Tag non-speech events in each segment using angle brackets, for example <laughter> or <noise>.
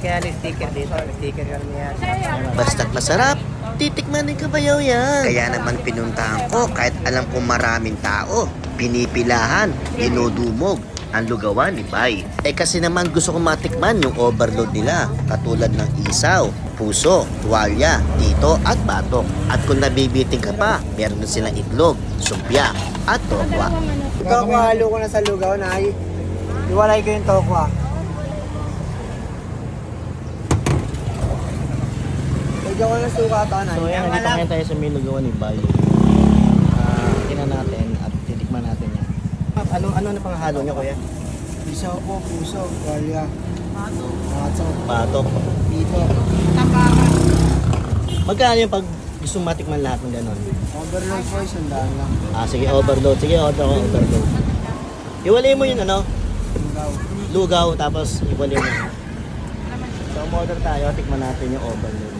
Kaya nag-sticker dito. Nag-sticker kami yan. Basta't masarap, titikman ni kabayaw yan. Kaya naman pinuntahan ko kahit alam kong maraming tao. Pinipilahan, dinudumog ang lugawan ni Bay. Eh kasi naman gusto kong matikman yung overload nila. Katulad ng isaw, puso, tuwalya, tito at batok. At kung nabibiting ka pa, meron na silang itlog, sumpya at tokwa. Tokwa, halo ko na sa lugaw na ay. Iwalay ko yung tokwa. Ko ng suka ito na. So yan, nandito ngayon tayo sa may lugawan ni Bay. Ah, tingnan natin at titikman natin yan. Ano ano na pang halo niyo kuya? Isaw po, puso, walya. Matso. Pato. Dito. Magkano yung pag gusto matikman lahat ng ganon? Overload po, isang daan lang. Ah, sige, overload. Sige, order ko, overload. Iwalay mo yun, ano? Lugaw. Lugaw, tapos iwalay mo. So, order tayo, tikman natin yung overload.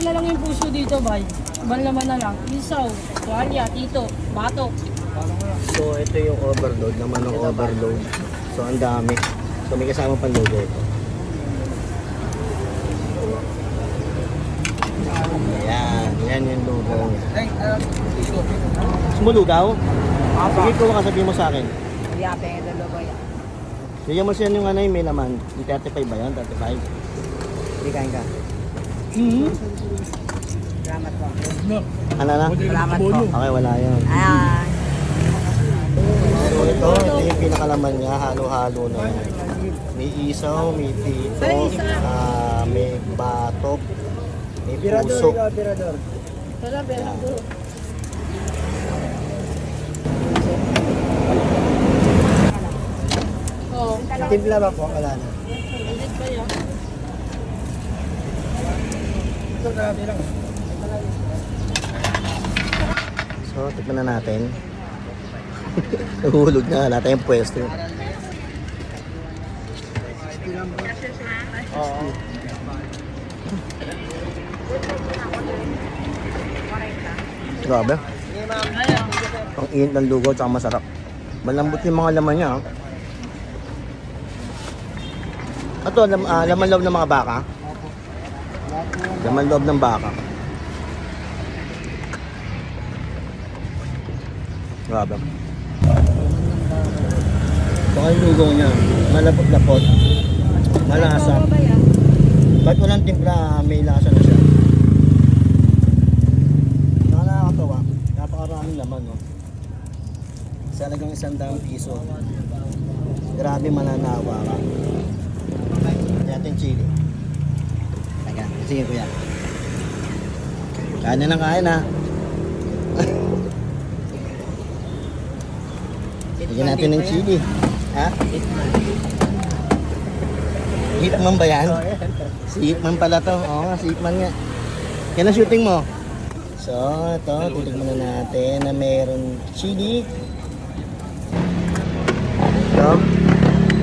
isa na lang yung puso dito, bay. Ibang laman na lang. Isaw, tuwalya, tito, batok. So, ito yung overload, naman ng overload. So, ang dami. So, may kasama pang logo ito. Ayan, yan yung logo niya. Gusto mo lugaw? Sige, kung kasabihin mo sa akin. Yate, ito lugaw yan. Bigyan mo siya yung ano yung may laman. Yung 35 ba yan? 35? Hindi kain ka. Hmm? Salamat po. Ano na? Salamat po. Okay, wala yan. Ayan. So, ito, ito yung pinakalaman niya. Halo-halo na. May isaw, may tito, ah, may batok, may puso. pirador. Tara, pero Oh, Timpla ba po? Wala na. ulit ba yan? Ito, grabe lang. So, tikman na natin. <laughs> Nahulog na. Wala tayong pwesto. Grabe. Ang init ng lugaw tsaka masarap. Malambot yung mga laman niya. ah. Ito, lam, ah, laman loob ng mga baka. Laman loob ng baka. Grabe. Ito yung lugaw niya. Malapot-lapot. Malasa. Kahit walang timpla, may lasa na siya. Nakakatawa. Napakaraming laman, no? Sa talagang isang daang piso. Grabe mananawa ka. Kaya natin sige kuya. Kain na ng kain ha. Lagyan natin ng chili. Ha? Hitman ba yan? Si Hitman pala to. Oo nga, si Hitman nga. Yan ang shooting mo. So, ito, titignan na natin na meron chili. Ito.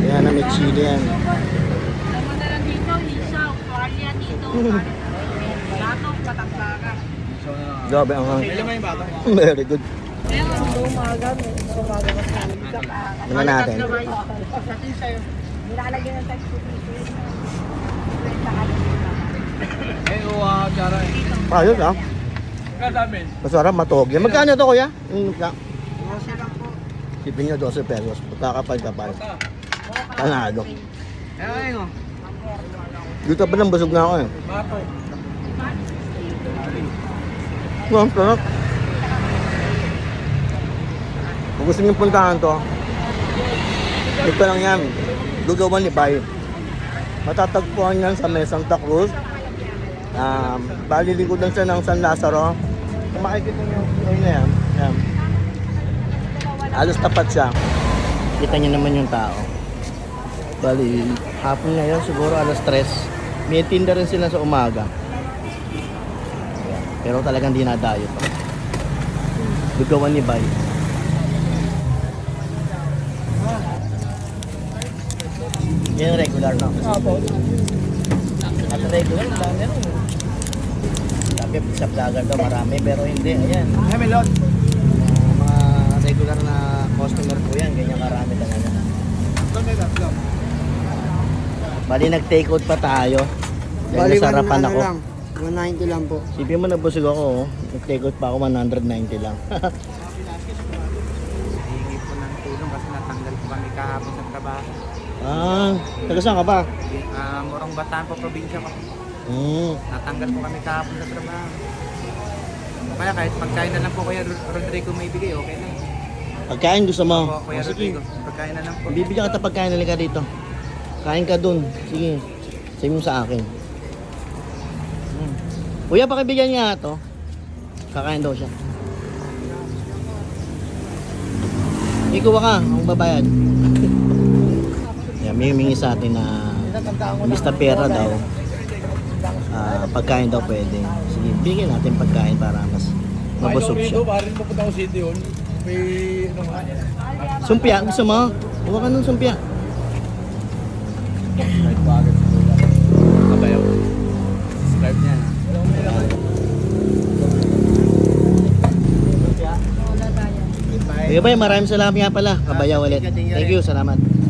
Yan na may chili yan. Laman na lang dito, isaw, batok, patagbagan. Grabe ang ang. Very good. Umaga, umaga sa Tingnan natin. Nilalagyan ng text ko. Ayos ah. Masarap, matog. Yan. Magkano to kuya? Sipin nyo 12 pesos. Pagkakapal-kapal. Panalo. Dito pa lang busog na ako eh. Wow, ang sarap. Kung gusto niyo puntahan to, ito lang yan. Lugawan ni Bay. Matatagpuan yan sa May Santa Cruz. Um, bali likodan siya ng San Lazaro. Kung makikita niyo yung na yan, yan. Halos tapat siya. Kita niyo naman yung tao. Bali, hapon ngayon siguro alas 3. May tinda rin sila sa umaga. Pero talagang dinadayo to. Lugawan ni Bay. Yan regular na. Apo. At regular, dami rin. Sabi, sa vlogger daw marami, pero hindi. Ayan. Uh, mga regular na customer po yan, ganyan karami Bali, nag-take out pa tayo. Dahil Bali, nasarapan ano ako. lang. 190 lang po. Sipin mo nabusog ako, oh. nag-take out pa ako 190 lang. <laughs> Hihingi po ng tulong kasi natanggal po kami kahapon sa trabaho. ah, taga saan ka ba? Uh, Morong Bataan po, probinsya ko. Hmm. Natanggal po kami kahapon sa trabaho. O kaya kahit pagkain na lang po Kuya Ro- Rodrigo may bigay, okay lang. Pagkain gusto mo? Po, Kuya Oh. Rodrigo, pagkain na lang po. Bibigyan kita pagkain na ka dito. Kain ka dun. Sige. Sabi mo sa akin. Hmm. Kuya, pakibigyan niya to. Kakain daw siya. Ikaw ka, ang babayad. Yan, may humingi sa atin na na pera daw. ah, pagkain daw pwede. Sige, bigyan natin pagkain para mas mabusog siya. Parin mo punta ko city yun. May ano nga. Sumpya, gusto mo? Huwag ka ng sumpya. Kabayaw. Subscribe niya. Tayo. Kuya Bay, maraming salamat nga pala. Kabayaw ulit. Thank you, salamat.